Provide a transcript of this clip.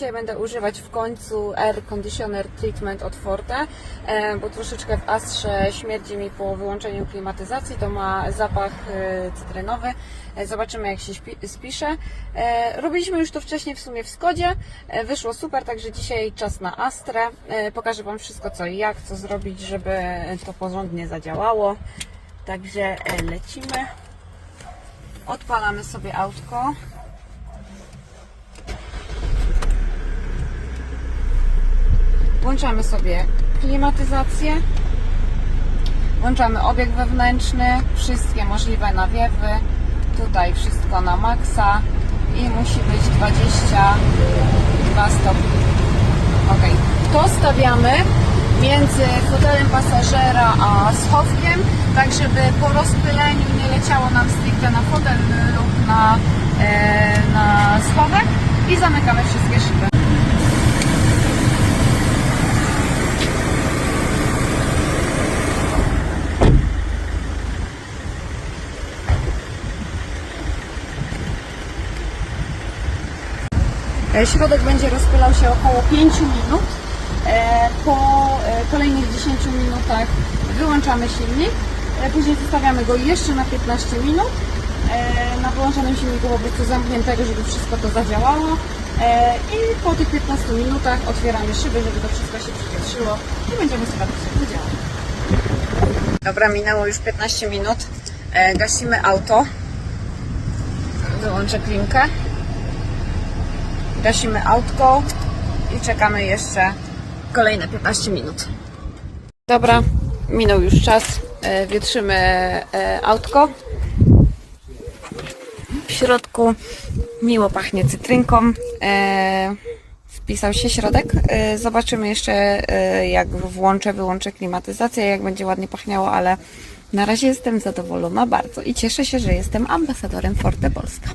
Dzisiaj będę używać w końcu Air Conditioner Treatment od Forte, e, bo troszeczkę w Astrze śmierdzi mi po wyłączeniu klimatyzacji. To ma zapach e, cytrynowy. E, Zobaczymy jak się spisze. Robiliśmy już to wcześniej w sumie w Skodzie. Wyszło super, także dzisiaj czas na Astrę. Pokażę Wam wszystko co i jak, co zrobić, żeby to porządnie zadziałało. Także lecimy. Odpalamy sobie autko. Włączamy sobie klimatyzację. Włączamy obieg wewnętrzny, wszystkie możliwe nawiewy. Tutaj wszystko na maksa i musi być 22 stopnie. Ok, to stawiamy między fotelem pasażera a schowkiem, tak żeby po rozpyleniu nie leciało nam stricte na fotel lub na, e, na schowek i zamykamy wszystkie szyby. Środek będzie rozpylał się około 5 minut. E, Po e, kolejnych 10 minutach wyłączamy silnik. E, Później zostawiamy go jeszcze na 15 minut. E, Na wyłączonym silniku po prostu zamkniętego, żeby wszystko to zadziałało. E, I po tych 15 minutach otwieramy szyby, żeby to wszystko się przypietrzyło i będziemy sprawdzać jak to działa. Dobra, minęło już 15 minut. E, Gasimy auto. Wyłączę klimkę gasimy autko i czekamy jeszcze kolejne 15 minut. Dobra, minął już czas. E, Wietrzymy e, autko. W środku miło pachnie cytrynką. E, Wpisał się środek. Zobaczymy jeszcze jak włączę, wyłączę klimatyzację, jak będzie ładnie pachniało, ale na razie jestem zadowolona bardzo i cieszę się, że jestem ambasadorem Forte Polska.